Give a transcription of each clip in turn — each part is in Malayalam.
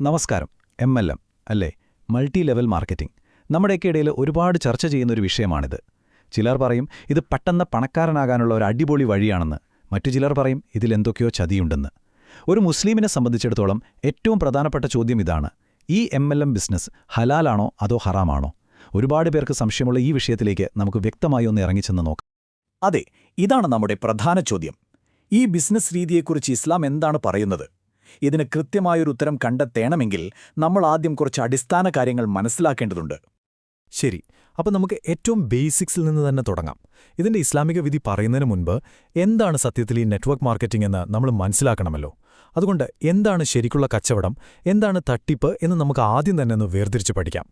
നമസ്കാരം എം എൽ എം അല്ലേ? Multi level marketing. നമ്മുടെയൊക്കെ ഇടയിൽ ഒരുപാട് ചർച്ച ചെയ്യുന്ന ഒരു വിഷയമാണിത്. ചിലർ പറയും ഇത് പെട്ടെന്ന് പണക്കാരനാകാനുള്ള ഒരു അടിപൊളി വഴിയാണെന്ന്. മറ്റു ചിലർ പറയും ഇതിലെന്തൊക്കെയോ ചതിയുണ്ടെന്ന്. ഒരു മുസ്ലിമിനെ സംബന്ധിച്ചിടത്തോളം ഏറ്റവും പ്രധാനപ്പെട്ട ചോദ്യം ഇതാണ് ഈ എം എൽ എം ബിസിനസ് ഹലാലാണോ അതോ ഹറാമാണോ? ഒരുപാട് പേർക്ക് സംശയമുള്ള ഈ വിഷയത്തിലേക്ക് നമുക്ക് വ്യക്തമായി ഒന്ന് ഇറങ്ങിച്ചെന്ന് നോക്കാം. അതെ ഇതാണ് നമ്മുടെ പ്രധാന ചോദ്യം. ഈ ബിസിനസ് രീതിയെക്കുറിച്ച് ഇസ്ലാം എന്താണ് പറയുന്നത്? ഇതിന് കൃത്യമായൊരു ഉത്തരം കണ്ടെത്തേണമെങ്കിൽ നമ്മൾ ആദ്യം കുറച്ച് അടിസ്ഥാന കാര്യങ്ങൾ മനസ്സിലാക്കേണ്ടതുണ്ട്. ശരി അപ്പോൾ നമുക്ക് ഏറ്റവും ബേസിക്സിൽ നിന്ന് തന്നെ തുടങ്ങാം. ഇതിന്റെ ഇസ്ലാമിക വിധി പറയുന്നതിന് മുൻപ് എന്താണ് സത്യത്തിൽ ഈ നെറ്റ്വർക്ക് മാർക്കറ്റിംഗ് എന്ന് നമ്മൾ മനസ്സിലാക്കണമല്ലോ? അതുകൊണ്ട് എന്താണ് ശരിക്കുള്ള കച്ചവടം എന്താണ് തട്ടിപ്പ് എന്ന് നമുക്ക് ആദ്യം തന്നെ ഒന്ന് വേർതിരിച്ച് പഠിക്കാം.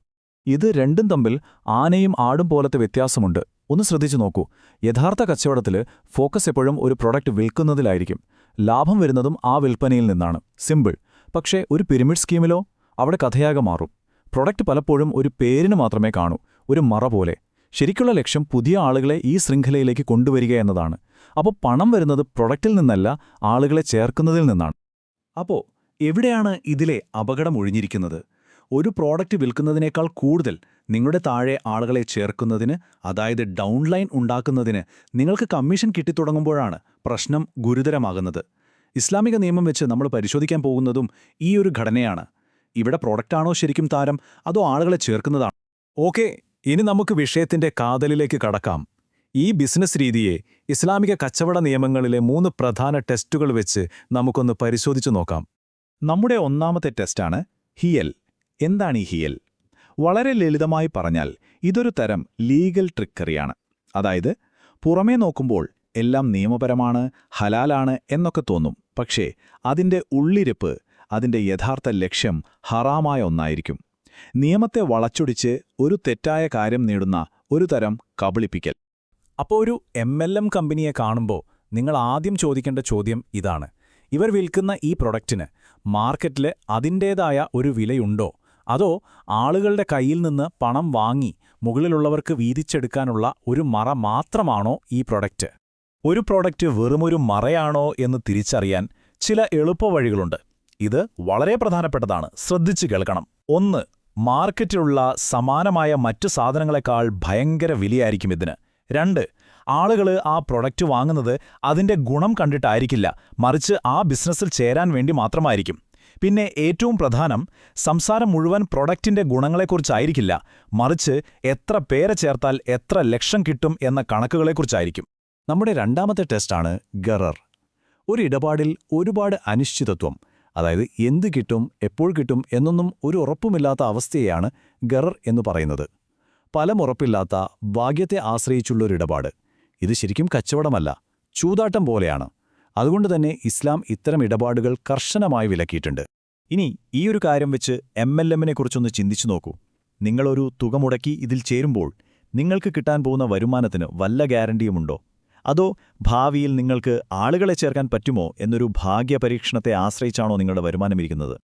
ഇത് രണ്ടും തമ്മിൽ ആനയും ആടും പോലത്തെ വ്യത്യാസമുണ്ട്. ഒന്ന് ശ്രദ്ധിച്ചു നോക്കൂ. യഥാർത്ഥ കച്ചവടത്തിൽ ഫോക്കസ് എപ്പോഴും ഒരു പ്രൊഡക്റ്റ് വിൽക്കുന്നതിലായിരിക്കും. ലാഭം വരുന്നതും ആ വിൽപ്പനയിൽ നിന്നാണ്. സിമ്പിൾ. പക്ഷേ ഒരു പിരമിഡ് സ്കീമിലോ? അവിടെ കഥയാകെ മാറും. പ്രൊഡക്റ്റ് പലപ്പോഴും ഒരു പേരിന് മാത്രമേ കാണൂ ഒരു മറ പോലെ. ശരിക്കുള്ള ലക്ഷ്യം പുതിയ ആളുകളെ ഈ ശൃംഖലയിലേക്ക് കൊണ്ടുവരിക എന്നതാണ്. അപ്പോൾ പണം വരുന്നത് പ്രൊഡക്റ്റിൽ നിന്നല്ല ആളുകളെ ചേർക്കുന്നതിൽ നിന്നാണ്. അപ്പോൾ എവിടെയാണ് ഇതിലെ അപകടം ഒഴിഞ്ഞിരിക്കുന്നത്? ഒരു പ്രോഡക്റ്റ് വിൽക്കുന്നതിനേക്കാൾ കൂടുതൽ നിങ്ങളുടെ താഴെ ആളുകളെ ചേർക്കുന്നതിന് അതായത് ഡൗൺലൈൻ ഉണ്ടാക്കുന്നതിന് നിങ്ങൾക്ക് കമ്മീഷൻ കിട്ടിത്തുടങ്ങുമ്പോഴാണ് പ്രശ്നം ഗുരുതരമാകുന്നത്. ഇസ്ലാമിക നിയമം വെച്ച് നമ്മൾ പരിശോധിക്കാൻ പോകുന്നതും ഈ ഒരു ഘടനയാണ്. ഇവിടെ പ്രോഡക്റ്റാണോ ശരിക്കും താരം? അതോ ആളുകളെ ചേർക്കുന്നതാണ്? ഓക്കെ ഇനി നമുക്ക് വിഷയത്തിന്റെ കാതലിലേക്ക് കടക്കാം. ഈ ബിസിനസ് രീതിയെ ഇസ്ലാമിക കച്ചവട നിയമങ്ങളിലെ മൂന്ന് പ്രധാന ടെസ്റ്റുകൾ വെച്ച് നമുക്കൊന്ന് പരിശോധിച്ചു നോക്കാം. നമ്മുടെ ഒന്നാമത്തെ ടെസ്റ്റാണ് ഹിയൽ. എന്താണ് ഈ ഹിയൽ? വളരെ ലളിതമായി പറഞ്ഞാൽ ഇതൊരു തരം ലീഗൽ ട്രിക്കറിയാണ്. അതായത് പുറമേ നോക്കുമ്പോൾ എല്ലാം നിയമപരമാണ് ഹലാലാണ് എന്നൊക്കെ തോന്നും. പക്ഷേ അതിന്റെ ഉള്ളിരിപ്പ് അതിന്റെ യഥാർത്ഥ ലക്ഷ്യം ഹറാമായ ഒന്നായിരിക്കും. നിയമത്തെ വളച്ചൊടിച്ച് ഒരു തെറ്റായ കാര്യം നേടുന്ന ഒരു തരം കബളിപ്പിക്കൽ. അപ്പോൾ ഒരു എം എൽ എം കമ്പനിയെ കാണുമ്പോൾ നിങ്ങൾ ആദ്യം ചോദിക്കേണ്ട ചോദ്യം ഇതാണ്. ഇവർ വിൽക്കുന്ന ഈ പ്രൊഡക്റ്റിന് മാർക്കറ്റിൽ അതിന്റേതായ ഒരു വിലയുണ്ടോ? അതോ ആളുകളുടെ കയ്യിൽ നിന്ന് പണം വാങ്ങി മുകളിലുള്ളവർക്ക് വീതിച്ചെടുക്കാനുള്ള ഒരു മറ മാത്രമാണോ ഈ പ്രൊഡക്റ്റ്? ഒരു പ്രോഡക്റ്റ് വെറുമൊരു മറയാണോ എന്ന് തിരിച്ചറിയാൻ ചില എളുപ്പവഴികളുണ്ട് ഇത് വളരെ പ്രധാനപ്പെട്ടതാണ്. ശ്രദ്ധിച്ചു കേൾക്കണം. ഒന്ന് മാർക്കറ്റിലുള്ള സമാനമായ മറ്റു സാധനങ്ങളെക്കാൾ ഭയങ്കര വിലയായിരിക്കും ഇതിന്. രണ്ട് ആളുകൾ ആ പ്രൊഡക്റ്റ് വാങ്ങുന്നത് അതിന്റെ ഗുണം കണ്ടിട്ടായിരിക്കില്ല. മറിച്ച് ആ ബിസിനസ്സിൽ ചേരാൻ വേണ്ടി മാത്രമായിരിക്കും. പിന്നെ ഏറ്റവും പ്രധാനം സംസാരം മുഴുവൻ പ്രൊഡക്റ്റിന്റെ ഗുണങ്ങളെക്കുറിച്ചായിരിക്കില്ല. മറിച്ച് എത്ര പേരെ ചേർത്താൽ എത്ര ലക്ഷം കിട്ടും എന്ന കണക്കുകളെക്കുറിച്ചായിരിക്കും. നമ്മുടെ രണ്ടാമത്തെ ടെസ്റ്റാണ് ഗറർ. ഒരു ഇടപാടിൽ ഒരുപാട് അനിശ്ചിതത്വം അതായത് എന്ത് കിട്ടും എപ്പോൾ കിട്ടും എന്നൊന്നും ഒരു ഉറപ്പുമില്ലാത്ത അവസ്ഥയെയാണ് ഗറർ എന്ന് പറയുന്നത്. ഫലമുറപ്പില്ലാത്ത ഭാഗ്യത്തെ ആശ്രയിച്ചുള്ളൊരിടപാട് ഇത് ശരിക്കും കച്ചവടമല്ല ചൂതാട്ടം പോലെയാണ്. അതുകൊണ്ട് തന്നെ ഇസ്ലാം ഇത്തരം ഇടപാടുകൾ കർശനമായി വിലക്കിയിട്ടുണ്ട്. ഇനി ഈ ഒരു കാര്യം വെച്ച് എം എൽ എമ്മിനെക്കുറിച്ചൊന്ന് ചിന്തിച്ചു നോക്കൂ. നിങ്ങളൊരു തുക മുടക്കി ഇതിൽ ചേരുമ്പോൾ നിങ്ങൾക്ക് കിട്ടാൻ പോകുന്ന വരുമാനത്തിന് വല്ല ഗ്യാരണ്ടിയുമുണ്ടോ അതോ ഭാവിയിൽ നിങ്ങൾക്ക് ആളുകളെ ചേർക്കാൻ പറ്റുമോ എന്നൊരു ഭാഗ്യപരീക്ഷണത്തെ ആശ്രയിച്ചാണോ നിങ്ങളുടെ വരുമാനമിരിക്കുന്നത്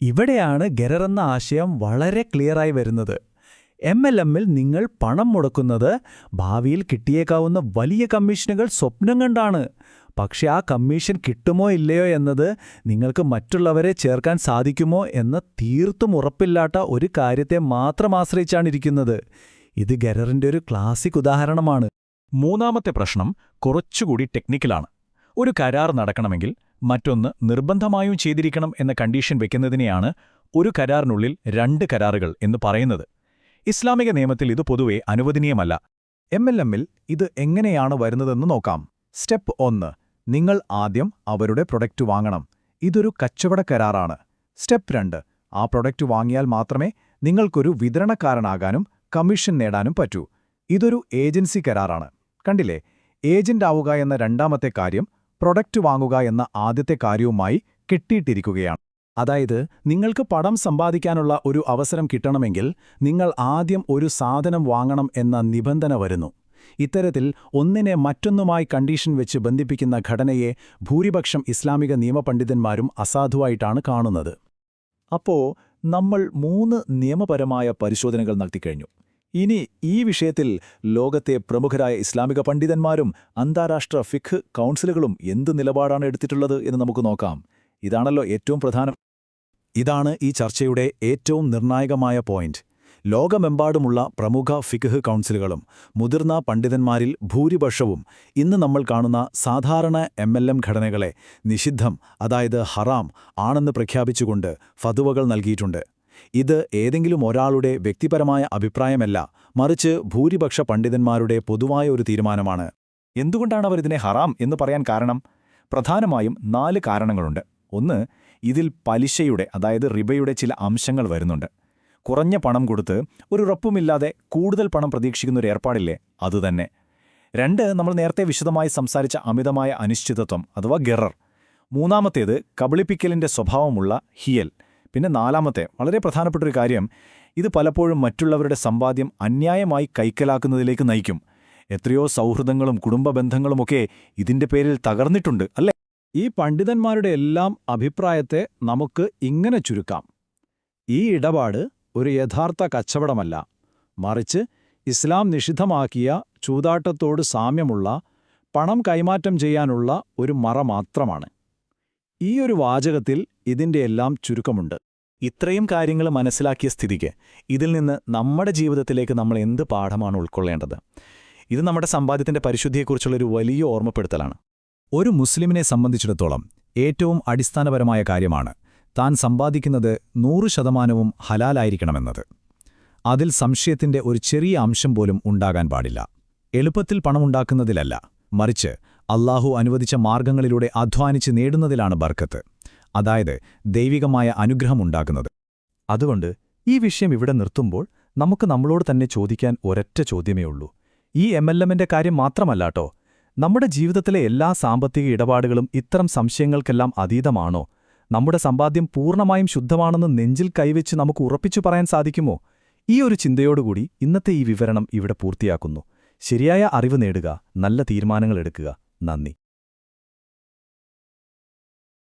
ഇവിടെയാണ് ഗരറെന്ന ആശയം വളരെ ക്ലിയറായി വരുന്നത്. എം എൽ എമ്മിൽ നിങ്ങൾ പണം മുടക്കുന്നത് ഭാവിയിൽ കിട്ടിയേക്കാവുന്ന വലിയ കമ്മീഷനുകൾ സ്വപ്നം കണ്ടാണ്. പക്ഷെ ആ കമ്മീഷൻ കിട്ടുമോ ഇല്ലയോ എന്നത് നിങ്ങൾക്ക് മറ്റുള്ളവരെ ചേർക്കാൻ സാധിക്കുമോ എന്ന തീർത്തും ഉറപ്പില്ലാത്ത ഒരു കാര്യത്തെ മാത്രം ആശ്രയിച്ചാണ് ഇരിക്കുന്നത്. ഇത് ഗരറിന്റെ ഒരു ക്ലാസിക് ഉദാഹരണമാണ്. മൂന്നാമത്തെ പ്രശ്നം കുറച്ചുകൂടി ടെക്നിക്കലാണ്. ഒരു കരാർ നടക്കണമെങ്കിൽ മറ്റൊന്ന് നിർബന്ധമായും ചെയ്തിരിക്കണം എന്ന കണ്ടീഷൻ വെക്കുന്നതിനെയാണ് ഒരു കരാറിനുള്ളിൽ രണ്ട് കരാറുകൾ എന്ന് പറയുന്നത്. ഇസ്ലാമിക നിയമത്തിൽ ഇത് പൊതുവെ അനുവദനീയമല്ല. എം ഇത് എങ്ങനെയാണ് വരുന്നതെന്ന് നോക്കാം. സ്റ്റെപ്പ് ഒന്ന് നിങ്ങൾ ആദ്യം അവരുടെ പ്രൊഡക്റ്റ് വാങ്ങണം. ഇതൊരു കച്ചവട കരാറാണ്. സ്റ്റെപ്പ് രണ്ട് ആ പ്രൊഡക്റ്റ് വാങ്ങിയാൽ മാത്രമേ നിങ്ങൾക്കൊരു വിതരണക്കാരനാകാനും കമ്മീഷൻ നേടാനും പറ്റൂ. ഇതൊരു ഏജൻസി കരാറാണ്. കണ്ടില്ലേ? ഏജന്റ് ആവുക എന്ന രണ്ടാമത്തെ കാര്യം പ്രൊഡക്റ്റ് വാങ്ങുക എന്ന ആദ്യത്തെ കാര്യവുമായി കെട്ടിയിട്ടിരിക്കുകയാണ്. അതായത് നിങ്ങൾക്ക് പണം സമ്പാദിക്കാനുള്ള ഒരു അവസരം കിട്ടണമെങ്കിൽ നിങ്ങൾ ആദ്യം ഒരു സാധനം വാങ്ങണം എന്ന നിബന്ധന വരുന്നു. ഇത്തരത്തിൽ ഒന്നിനെ മറ്റൊന്നുമായി കണ്ടീഷൻ വെച്ച് ബന്ധിപ്പിക്കുന്ന ഘടനയെ ഭൂരിപക്ഷം ഇസ്ലാമിക നിയമപണ്ഡിതന്മാരും അസാധുവായിട്ടാണ് കാണുന്നത്. അപ്പോ നമ്മൾ മൂന്ന് നിയമപരമായ പരിശോധനകൾ നടത്തിക്കഴിഞ്ഞു. ഇനി ഈ വിഷയത്തിൽ ലോകത്തെ പ്രമുഖരായ ഇസ്ലാമിക പണ്ഡിതന്മാരും അന്താരാഷ്ട്ര ഫിഖ് കൗൺസിലുകളും എന്ത് നിലപാടാണ് എടുത്തിട്ടുള്ളത് എന്ന് നമുക്ക് നോക്കാം. ഇതാണല്ലോ ഏറ്റവും പ്രധാനം. ഇതാണ് ഈ ചർച്ചയുടെ ഏറ്റവും നിർണായകമായ പോയിന്റ്. ലോകമെമ്പാടുമുള്ള പ്രമുഖ ഫിഖ് കൗൺസിലുകളും മുതിർന്ന പണ്ഡിതന്മാരിൽ ഭൂരിപക്ഷവും ഇന്ന് നമ്മൾ കാണുന്ന സാധാരണ എം എൽ എം ഘടനകളെ നിഷിദ്ധം അതായത് ഹറാം ആണെന്ന് പ്രഖ്യാപിച്ചുകൊണ്ട് ഫതുവകൾ നൽകിയിട്ടുണ്ട്. ഇത് ഏതെങ്കിലും ഒരാളുടെ വ്യക്തിപരമായ അഭിപ്രായമല്ല മറിച്ച് ഭൂരിപക്ഷ പണ്ഡിതന്മാരുടെ പൊതുവായ ഒരു തീരുമാനമാണ്. എന്തുകൊണ്ടാണ് അവർ ഇതിനെ ഹറാം എന്ന് പറയാൻ കാരണം? പ്രധാനമായും നാല് കാരണങ്ങളുണ്ട്. ഒന്ന് ഇതിൽ പലിശയുടെ അതായത് റിബയുടെ ചില അംശങ്ങൾ വരുന്നുണ്ട്. കുറഞ്ഞ പണം കൊടുത്ത് ഒരു ഉറപ്പുമില്ലാതെ കൂടുതൽ പണം പ്രതീക്ഷിക്കുന്ന ഒരു ഏർപ്പാടില്ലേ? അതുതന്നെ രണ്ട് നമ്മൾ നേരത്തെ വിശദമായി സംസാരിച്ച അമിതമായ അനിശ്ചിതത്വം അഥവാ ഗെറർ. മൂന്നാമത്തേത് കബളിപ്പിക്കലിന്റെ സ്വഭാവമുള്ള ഹിയൽ. പിന്നെ നാലാമത്തെ വളരെ പ്രധാനപ്പെട്ട ഒരു കാര്യം ഇത് പലപ്പോഴും മറ്റുള്ളവരുടെ സമ്പാദ്യം അന്യായമായി കൈക്കലാക്കുന്നതിലേക്ക് നയിക്കും. എത്രയോ സൗഹൃദങ്ങളും കുടുംബ ബന്ധങ്ങളുമൊക്കെ ഇതിന്റെ പേരിൽ തകർന്നിട്ടുണ്ട് അല്ലേ? ഈ പണ്ഡിതന്മാരുടെ എല്ലാം അഭിപ്രായത്തെ നമുക്ക് ഇങ്ങനെ ചുരുക്കാം. ഈ ഇടപാട് ഒരു യഥാർത്ഥ കച്ചവടമല്ല. മറിച്ച് ഇസ്ലാം നിഷിദ്ധമാക്കിയ ചൂതാട്ടത്തോട് സാമ്യമുള്ള പണം കൈമാറ്റം ചെയ്യാനുള്ള ഒരു മറ മാത്രമാണ്. ഈ ഒരു വാചകത്തിൽ ഇതിന്റെ എല്ലാം ചുരുക്കമുണ്ട്. ഇത്രയും കാര്യങ്ങൾ മനസ്സിലാക്കിയ സ്ഥിതിക്ക് ഇതിൽ നിന്ന് നമ്മുടെ ജീവിതത്തിലേക്ക് നമ്മൾ എന്ത് പാഠമാണ് ഉൾക്കൊള്ളേണ്ടത്? ഇത് നമ്മുടെ സമ്പാദ്യത്തിന്റെ പരിശുദ്ധിയെക്കുറിച്ചുള്ളൊരു വലിയ ഓർമ്മപ്പെടുത്തലാണ്. ഒരു മുസ്ലിമിനെ സംബന്ധിച്ചിടത്തോളം ഏറ്റവും അടിസ്ഥാനപരമായ കാര്യമാണ് താൻ സമ്പാദിക്കുന്നത് നൂറ് ശതമാനവും ഹലാലായിരിക്കണമെന്നത്. അതിൽ സംശയത്തിന്റെ ഒരു ചെറിയ അംശം പോലും ഉണ്ടാകാൻ പാടില്ല. എളുപ്പത്തിൽ പണമുണ്ടാക്കുന്നതിലല്ല മറിച്ച് അള്ളാഹു അനുവദിച്ച മാർഗങ്ങളിലൂടെ അധ്വാനിച്ച് നേടുന്നതിലാണ് ബർക്കത്ത് അതായത് ദൈവികമായ അനുഗ്രഹമുണ്ടാക്കുന്നത് അതുകൊണ്ട് ഈ വിഷയം ഇവിടെ നിർത്തുമ്പോൾ നമുക്ക് നമ്മളോട് തന്നെ ചോദിക്കാൻ ഒരൊറ്റ ചോദ്യമേ ഉള്ളൂ. ഈ എം എൽ എമ്മിന്റെ കാര്യം മാത്രമല്ലാട്ടോ നമ്മുടെ ജീവിതത്തിലെ എല്ലാ സാമ്പത്തിക ഇടപാടുകളും ഇത്തരം സംശയങ്ങൾക്കെല്ലാം അതീതമാണോ? നമ്മുടെ സമ്പാദ്യം പൂർണമായും ശുദ്ധമാണെന്ന് നെഞ്ചിൽ കൈവച്ച് നമുക്ക് ഉറപ്പിച്ചു പറയാൻ സാധിക്കുമോ? ഈ ഒരു ചിന്തയോടുകൂടി ഇന്നത്തെ ഈ വിവരണം ഇവിടെ പൂർത്തിയാക്കുന്നു. ശരിയായ അറിവ് നേടുക നല്ല തീരുമാനങ്ങൾ എടുക്കുക. നന്ദി.